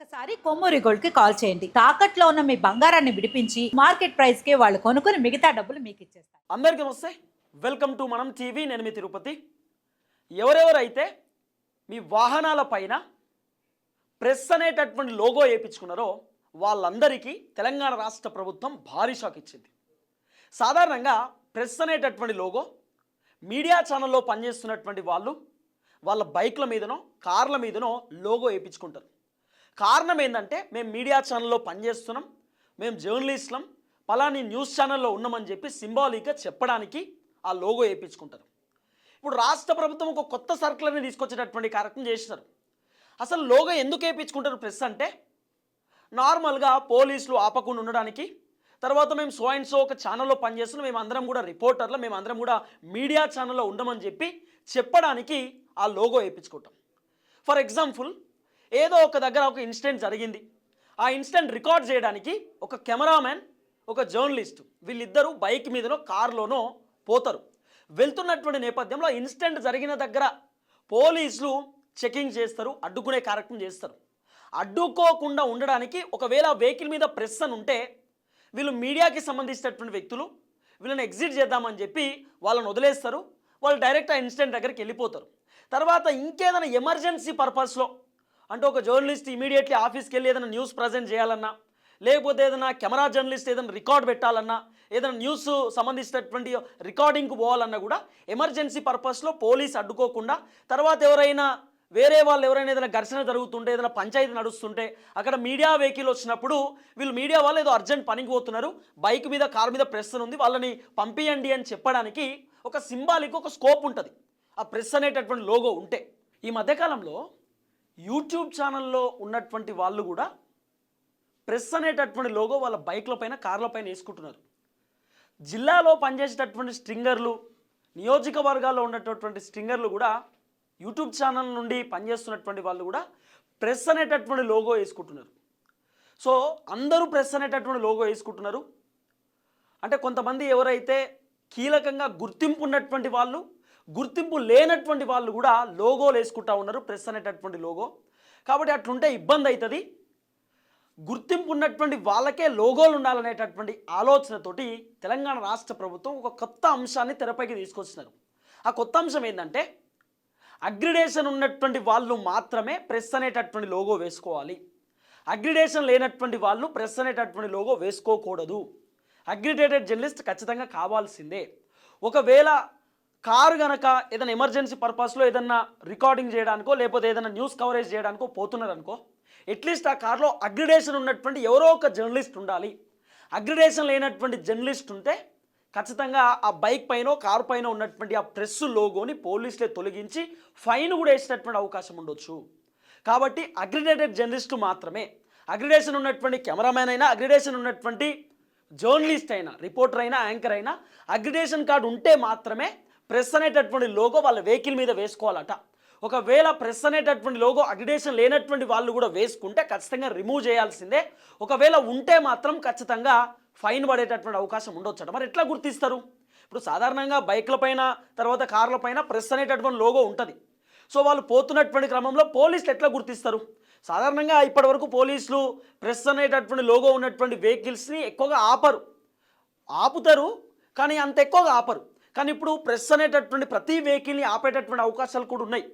ఒక్కసారి కొమ్మూరి గోల్డ్కి కాల్ చేయండి. తాకట్లో ఉన్న మీ బంగారాన్ని విడిపించి మార్కెట్ ప్రైస్కి వాళ్ళు కొనుక్కుని మిగతా డబ్బులు మీకు ఇచ్చేస్తారు. అందరికీ నమస్తే. Welcome to Manam TV. నేను మీ తిరుపతి. ఎవరెవరైతే మీ వాహనాల పైన ప్రెస్ అనేటటువంటి లోగో వేయించుకున్నారో వాళ్ళందరికీ తెలంగాణ రాష్ట్ర ప్రభుత్వం భారీ షాక్ ఇచ్చింది. సాధారణంగా ప్రెస్ అనేటటువంటి లోగో మీడియా ఛానల్లో పనిచేస్తున్నటువంటి వాళ్ళు వాళ్ళ బైక్ల మీదనో కార్ల మీదనో లోగో వేయించుకుంటారు. కారణం ఏంటంటే మేము మీడియా ఛానల్లో పనిచేస్తున్నాం మేము జర్నలిస్టులం పలాని న్యూస్ ఛానల్లో ఉన్నామని చెప్పి సింబాలిక్గా చెప్పడానికి ఆ లోగో వేయించుకుంటారు. ఇప్పుడు రాష్ట్ర ప్రభుత్వం ఒక కొత్త సర్కులర్ని తీసుకొచ్చేటటువంటి కార్యక్రమం చేసినారు. అసలు లోగో ఎందుకు వేయించుకుంటారు ప్రెస్ అంటే నార్మల్గా పోలీసులు ఆపకుండా ఉండడానికి తర్వాత మేము సో అండ్ సో ఒక ఛానల్లో పనిచేస్తున్నాం మేము అందరం కూడా రిపోర్టర్లు మేము అందరం కూడా మీడియా ఛానల్లో ఉండమని చెప్పి చెప్పడానికి ఆ లోగో వేయించుకుంటాం. ఫర్ ఎగ్జాంపుల్ ఏదో ఒక దగ్గర ఒక ఇన్సిడెంట్ జరిగింది. ఆ ఇన్సిడెంట్ రికార్డ్ చేయడానికి ఒక కెమెరామెన్ ఒక జర్నలిస్ట్ వీళ్ళిద్దరూ బైక్ మీదనో కారులోనో పోతారు. వెళ్తున్నటువంటి నేపథ్యంలో ఇన్సిడెంట్ జరిగిన దగ్గర పోలీసులు చెకింగ్ చేస్తారు అడ్డుకునే కార్యక్రమం చేస్తారు. అడ్డుకోకుండా ఉండడానికి ఒకవేళ వెహికల్ మీద ప్రెస్ అని ఉంటే వీళ్ళు మీడియాకి సంబంధించినటువంటి వ్యక్తులు వీళ్ళని ఎగ్జిట్ చేద్దామని చెప్పి వాళ్ళని వదిలేస్తారు. వాళ్ళు డైరెక్ట్ ఆ ఇన్సిడెంట్ దగ్గరికి వెళ్ళిపోతారు. తర్వాత ఇంకేదైనా ఎమర్జెన్సీ పర్పస్లో అంటే ఒక జర్నలిస్ట్ ఇమీడియట్లీ ఆఫీస్కి వెళ్ళి ఏదైనా న్యూస్ ప్రజెంట్ చేయాలన్నా లేకపోతే ఏదైనా కెమెరా జర్నలిస్ట్ ఏదైనా రికార్డ్ పెట్టాలన్నా ఏదైనా న్యూస్ సంబంధించినటువంటి రికార్డింగ్కి పోవాలన్నా కూడా ఎమర్జెన్సీ పర్పస్లో పోలీస్ అడ్డుకోకుండా తర్వాత ఎవరైనా వేరే వాళ్ళు ఎవరైనా ఏదైనా ఘర్షణ జరుగుతుంటే ఏదైనా పంచాయతీ నడుస్తుంటే అక్కడ మీడియా వెహికల్ వచ్చినప్పుడు వీళ్ళు మీడియా వాళ్ళు ఏదో అర్జెంట్ పనికి పోతున్నారు బైక్ మీద కారు మీద ప్రెస్ ఉంది వాళ్ళని పంపియండి అని చెప్పడానికి ఒక సింబాలిక్ ఒక స్కోప్ ఉంటుంది. ఆ ప్రెస్ అనేటటువంటి లోగో ఉంటే. ఈ మధ్యకాలంలో యూట్యూబ్ ఛానల్లో ఉన్నటువంటి వాళ్ళు కూడా ప్రెస్ అనేటటువంటి లోగో వాళ్ళ బైక్ల పైన కార్ల పైన వేసుకుంటున్నారు. జిల్లాలో పనిచేసేటటువంటి స్ట్రింగర్లు నియోజకవర్గాల్లో ఉన్నటువంటి స్ట్రింగర్లు కూడా యూట్యూబ్ ఛానల్ నుండి పనిచేస్తున్నటువంటి వాళ్ళు కూడా ప్రెస్ అనేటటువంటి లోగో వేసుకుంటున్నారు. సో అందరూ ప్రెస్ అనేటటువంటి లోగో వేసుకుంటున్నారు. అంటే కొంతమంది ఎవరైతే కీలకంగా గుర్తింపు ఉన్నటువంటి వాళ్ళు గుర్తింపు లేనటువంటి వాళ్ళు కూడా లోగోలు వేసుకుంటా ఉన్నారు ప్రెస్ అనేటటువంటి లోగో. కాబట్టి అట్లుంటే ఇబ్బంది అవుతుంది గుర్తింపు ఉన్నటువంటి వాళ్ళకే లోగోలు ఉండాలనేటటువంటి ఆలోచనతోటి తెలంగాణ రాష్ట్ర ప్రభుత్వం ఒక కొత్త అంశాన్ని తెరపైకి తీసుకొచ్చినారు. ఆ కొత్త అంశం ఏంటంటే అగ్రిడేషన్ ఉన్నటువంటి వాళ్ళు మాత్రమే ప్రెస్ అనేటటువంటి లోగో వేసుకోవాలి. అగ్రిడేషన్ లేనటువంటి వాళ్ళు ప్రెస్ అనేటటువంటి లోగో వేసుకోకూడదు. అగ్రిడేటెడ్ జర్నలిస్ట్ ఖచ్చితంగా కావాల్సిందే. ఒకవేళ కారు గనక ఏదైనా ఎమర్జెన్సీ పర్పస్లో ఏదైనా రికార్డింగ్ చేయడానికో లేకపోతే ఏదైనా న్యూస్ కవరేజ్ చేయడానికో పోతున్నారనుకో అట్లీస్ట్ ఆ కార్లో అగ్రిడేషన్ ఉన్నటువంటి ఎవరో ఒక జర్నలిస్ట్ ఉండాలి. అగ్రిడేషన్ లేనటువంటి జర్నలిస్ట్ ఉంటే ఖచ్చితంగా ఆ బైక్ పైన కారు పైన ఉన్నటువంటి ఆ ప్రెస్ లోగోని పోలీసులే తొలగించి ఫైన్ కూడా వేసేటటువంటి అవకాశం ఉండొచ్చు. కాబట్టి అగ్రిడేటెడ్ జర్నలిస్టు మాత్రమే. అగ్రిడేషన్ ఉన్నటువంటి కెమెరామ్యాన్ అయినా అగ్రిడేషన్ ఉన్నటువంటి జర్నలిస్ట్ అయినా రిపోర్టర్ అయినా యాంకర్ అయినా అగ్రిడేషన్ కార్డు ఉంటే మాత్రమే ప్రెస్ అనేటటువంటి లోగో వాళ్ళ వెహికల్ మీద వేసుకోవాలట. ఒకవేళ ప్రెస్ అనేటటువంటి లోగో అగ్రిడేషన్ లేనటువంటి వాళ్ళు కూడా వేసుకుంటే ఖచ్చితంగా రిమూవ్ చేయాల్సిందే. ఒకవేళ ఉంటే మాత్రం ఖచ్చితంగా ఫైన్ పడేటటువంటి అవకాశం ఉండొచ్చట. మరి ఎట్లా గుర్తిస్తారు? ఇప్పుడు సాధారణంగా బైక్ల పైన తర్వాత కార్ల పైన ప్రెస్ అనేటటువంటి లోగో ఉంటుంది. సో వాళ్ళు పోతున్నటువంటి క్రమంలో పోలీసులు ఎట్లా గుర్తిస్తారు? సాధారణంగా ఇప్పటివరకు పోలీసులు ప్రెస్ అనేటటువంటి లోగో ఉన్నటువంటి వెహికల్స్ని ఎక్కువగా ఆపరు. ఆపుతారు కానీ అంత ఎక్కువగా ఆపరు. కానీ ఇప్పుడు ప్రెస్ అనేటటువంటి ప్రతి వెహికల్ని ఆపేటటువంటి అవకాశాలు కూడా ఉన్నాయి.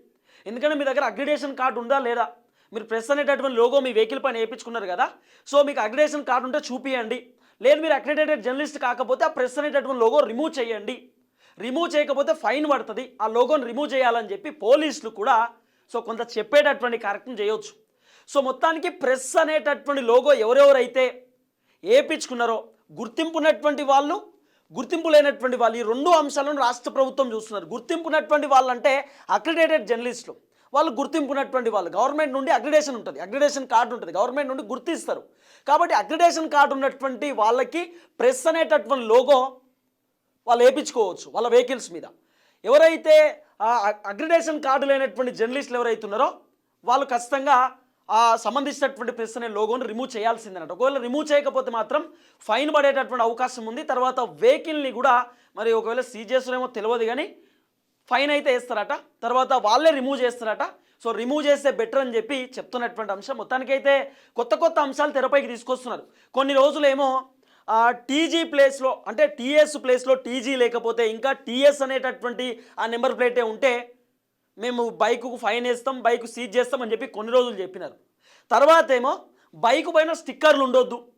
ఎందుకంటే మీ దగ్గర అగ్రిడేషన్ కార్డు ఉందా లేదా? మీరు ప్రెస్ అనేటటువంటి లోగో మీ వెహికల్ పైన వేయించుకున్నారు కదా? సో మీకు అగ్రిడేషన్ కార్డు ఉంటే చూపియండి. లేదు మీరు అక్రిడేటెడ్ జర్నలిస్ట్ కాకపోతే ఆ ప్రెస్ అనేటటువంటి లోగో రిమూవ్ చేయండి. రిమూవ్ చేయకపోతే ఫైన్ పడుతుంది. ఆ లోగోని రిమూవ్ చేయాలని చెప్పి పోలీసులు కూడా సో కొంత చెప్పేటటువంటి కార్యక్రమం చేయవచ్చు సో మొత్తానికి ప్రెస్ అనేటటువంటి లోగో ఎవరెవరైతే వేయించుకున్నారో గుర్తింపు ఉన్నటువంటి వాళ్ళు గుర్తింపు లేనటువంటి వాళ్ళు ఈ రెండు అంశాలను రాష్ట్ర ప్రభుత్వం చూస్తున్నారు. గుర్తింపు ఉన్నటువంటి వాళ్ళంటే అక్రిడేటెడ్ జర్నలిస్టులు వాళ్ళు గుర్తింపు ఉన్నటువంటి వాళ్ళు. గవర్నమెంట్ నుండి అగ్రిడేషన్ ఉంటుంది. అగ్రిడేషన్ కార్డు ఉంటుంది. గవర్నమెంట్ నుండి గుర్తిస్తారు. కాబట్టి అగ్రిడేషన్ కార్డు ఉన్నటువంటి వాళ్ళకి ప్రెస్ అనేటటువంటి లోగో వాళ్ళు వేయించుకోవచ్చు. వాళ్ళ వెహికల్స్ మీద. ఎవరైతే అగ్రిడేషన్ కార్డు లేనటువంటి జర్నలిస్టులు ఎవరైతున్నారో వాళ్ళు ఖచ్చితంగా ఆ సంబంధించినటువంటి ప్రశ్న అనే లోగోని రిమూవ్ చేయాల్సిందన్నట్టు ఒకవేళ రిమూవ్ చేయకపోతే మాత్రం ఫైన్ పడేటటువంటి అవకాశం ఉంది. తర్వాత వెహికల్ని కూడా మరి ఒకవేళ సీజ్ చేస్తున్నారేమో తెలియదు కానీ ఫైన్ అయితే వేస్తారట. తర్వాత వాళ్ళే రిమూవ్ చేస్తారట. సో రిమూవ్ చేస్తే బెటర్ అని చెప్పి చెప్తున్నటువంటి అంశం. మొత్తానికైతే కొత్త కొత్త అంశాలు తెరపైకి తీసుకొస్తున్నారు. కొన్ని రోజులేమో టీజీ ప్లేస్లో అంటే టీఎస్ ప్లేస్లో టీజీ లేకపోతే ఇంకా టీఎస్ అనేటటువంటి ఆ నెంబర్ ప్లేటే ఉంటే మేము బైకుకు ఫైన్ వేస్తాం బైక్ సీజ్ చేస్తాం అని చెప్పి కొన్ని రోజులు చెప్పినారు. తర్వాత ఏమో బైక్ పైన స్టిక్కర్లు ఉండొద్దు.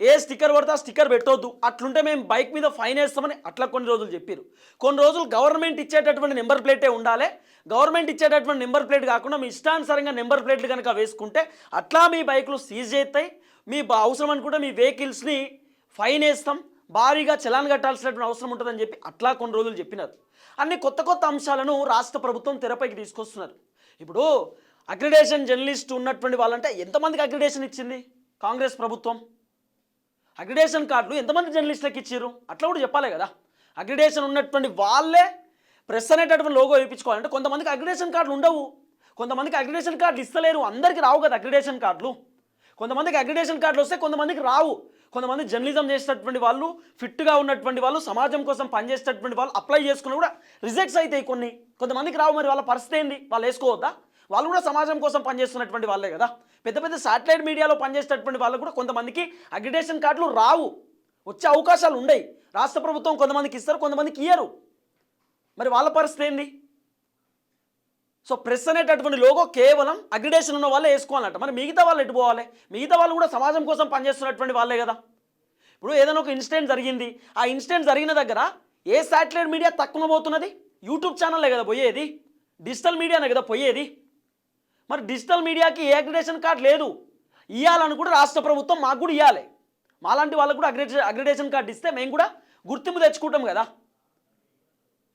ఏ స్టిక్కర్ పడితే ఆ స్టిక్కర్ పెట్టొద్దు. అట్లుంటే మేము బైక్ మీద ఫైన్ వేస్తామని అట్లా కొన్ని రోజులు చెప్పారు. కొన్ని రోజులు గవర్నమెంట్ ఇచ్చేటటువంటి నెంబర్ ప్లేటే ఉండాలి. గవర్నమెంట్ ఇచ్చేటటువంటి నెంబర్ ప్లేట్ కాకుండా మీ ఇష్టానుసారంగా నెంబర్ ప్లేట్లు కనుక వేసుకుంటే అట్లా మీ బైకులు సీజ్ చేస్తాయి. మీ బ- అవసరం అనుకుంటే మీ వెహికల్స్ని ఫైన్ వేస్తాం. భారీగా చలాన్ కట్టాల్సినటువంటి అవసరం ఉంటుందని చెప్పి అట్లా కొన్ని రోజులు చెప్పినారు. అన్ని కొత్త కొత్త అంశాలను రాష్ట్ర ప్రభుత్వం తెరపైకి తీసుకొస్తున్నారు. ఇప్పుడు అగ్రిడేషన్ జర్నలిస్ట్ ఉన్నటువంటి వాళ్ళంటే ఎంతమందికి అగ్రిడేషన్ ఇచ్చింది? కాంగ్రెస్ ప్రభుత్వం. అగ్రిడేషన్ కార్డులు ఎంతమంది జర్నలిస్టులకు ఇచ్చారు అట్లా కూడా చెప్పాలి కదా. అగ్రిడేషన్ ఉన్నటువంటి వాళ్ళే ప్రెస్ అనేటటువంటి లోగో వేయించుకోవాలంటే కొంతమందికి అగ్రిడేషన్ కార్డులు ఉండవు. కొంతమందికి అగ్రిడేషన్ కార్డులు ఇస్తలేరు. అందరికీ రావు కదా అగ్రిడేషన్ కార్డులు. కొంతమందికి అగ్రిడేషన్ కార్డులు వస్తే కొంతమందికి రావు. కొంతమంది జర్నలిజం చేసేటటువంటి వాళ్ళు ఫిట్గా ఉన్నటువంటి వాళ్ళు సమాజం కోసం పనిచేసేటటువంటి వాళ్ళు అప్లై చేసుకున్న కూడా రిజెక్ట్స్ అవుతాయి కొన్ని. కొంతమందికి రావు మరి వాళ్ళ పరిస్థితి ఏంది? వాళ్ళు వేసుకోవద్దా? వాళ్ళు కూడా సమాజం కోసం పనిచేస్తున్నటువంటి వాళ్ళే కదా. పెద్ద పెద్ద శాటిలైట్ మీడియాలో పనిచేసేటటువంటి వాళ్ళకు కూడా కొంతమందికి అగ్రిడేషన్ కార్డులు రావు. వచ్చే అవకాశాలు ఉండయి. రాష్ట్ర ప్రభుత్వం కొంతమందికి ఇస్తారు కొంతమందికి ఇయ్యరు. మరి వాళ్ళ పరిస్థితి ఏంది? సో ప్రెస్ అనేటటువంటి లోగో కేవలం అగ్రిడేషన్ ఉన్న వాళ్ళే వేసుకోవాలంట. మరి మిగతా వాళ్ళు ఎటు పోవాలి? మిగతా వాళ్ళు కూడా సమాజం కోసం పనిచేస్తున్నటువంటి వాళ్ళే కదా. ఇప్పుడు ఏదైనా ఒక ఇన్సిడెంట్ జరిగింది. ఆ ఇన్సిడెంట్ జరిగిన దగ్గర ఏ శాటిలైట్ మీడియా తక్కువ పోతున్నది? యూట్యూబ్ ఛానల్లే కదా పోయేది. డిజిటల్ మీడియానే కదా పోయేది. మరి డిజిటల్ మీడియాకి ఏ అగ్రిడేషన్ కార్డ్ లేదు? ఇవ్వాలని కూడా రాష్ట్ర ప్రభుత్వం మాకు కూడా ఇవ్వాలి మాలాంటి వాళ్ళకు కూడా అగ్రిడేషన్ అగ్రిడేషన్ కార్డు ఇస్తే మేము కూడా గుర్తింపు తెచ్చుకుంటాం కదా.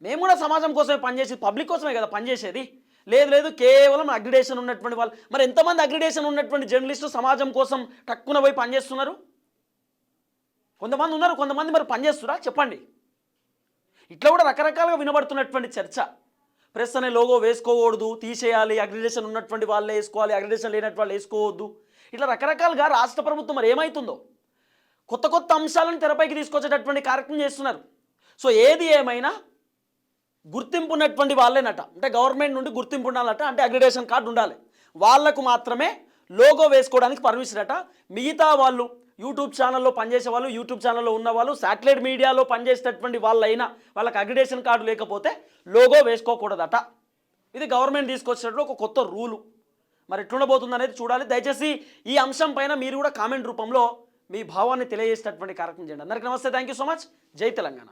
మేము కూడా సమాజం కోసమే పనిచేసేది పబ్లిక్ కోసమే కదా పనిచేసేది. లేదు లేదు కేవలం అగ్రిడేషన్ ఉన్నటువంటి వాళ్ళు. మరి ఎంతమంది అగ్రిడేషన్ ఉన్నటువంటి జర్నలిస్టు సమాజం కోసం టక్కున పోయి పనిచేస్తున్నారు కొంతమంది ఉన్నారు కొంతమంది మరి పనిచేస్తురా చెప్పండి. ఇట్లా కూడా రకరకాలుగా వినబడుతున్నటువంటి చర్చ. ప్రెస్ అనే లోగో వేసుకోకూడదు తీసేయాలి అగ్రిడేషన్ ఉన్నటువంటి వాళ్ళే వేసుకోవాలి అగ్రిడేషన్ లేనటువంటి వాళ్ళు వేసుకోవద్దు. ఇట్లా రకరకాలుగా రాష్ట్ర ప్రభుత్వం మరి ఏమవుతుందో కొత్త కొత్త అంశాలను తెరపైకి తీసుకొచ్చేటటువంటి కార్యక్రమం చేస్తున్నారు. సో ఏది ఏమైనా గుర్తింపు ఉన్నటువంటి వాళ్ళేనట. అంటే గవర్నమెంట్ నుండి గుర్తింపు ఉండాలట అంటే అగ్రిడేషన్ కార్డు ఉండాలి. వాళ్ళకు మాత్రమే లోగో వేసుకోవడానికి పర్మిషన్ అట మిగతా వాళ్ళు యూట్యూబ్ ఛానల్లో పనిచేసే వాళ్ళు యూట్యూబ్ ఛానల్లో ఉన్న వాళ్ళు శాటిలైట్ మీడియాలో పనిచేసేటటువంటి వాళ్ళైనా వాళ్ళకి అగ్రిడేషన్ కార్డు లేకపోతే లోగో వేసుకోకూడదట. ఇది గవర్నమెంట్ తీసుకొచ్చినట్లు ఒక కొత్త రూలు. మరి ఎట్లుండబోతుంది అనేది చూడాలి. దయచేసి ఈ అంశం పైన మీరు కూడా కామెంట్ రూపంలో మీ భావాన్ని తెలియజేసేటటువంటి కార్యక్రమం చేయండి. అందరికీ నమస్తే. Thank you so much. జై తెలంగాణ.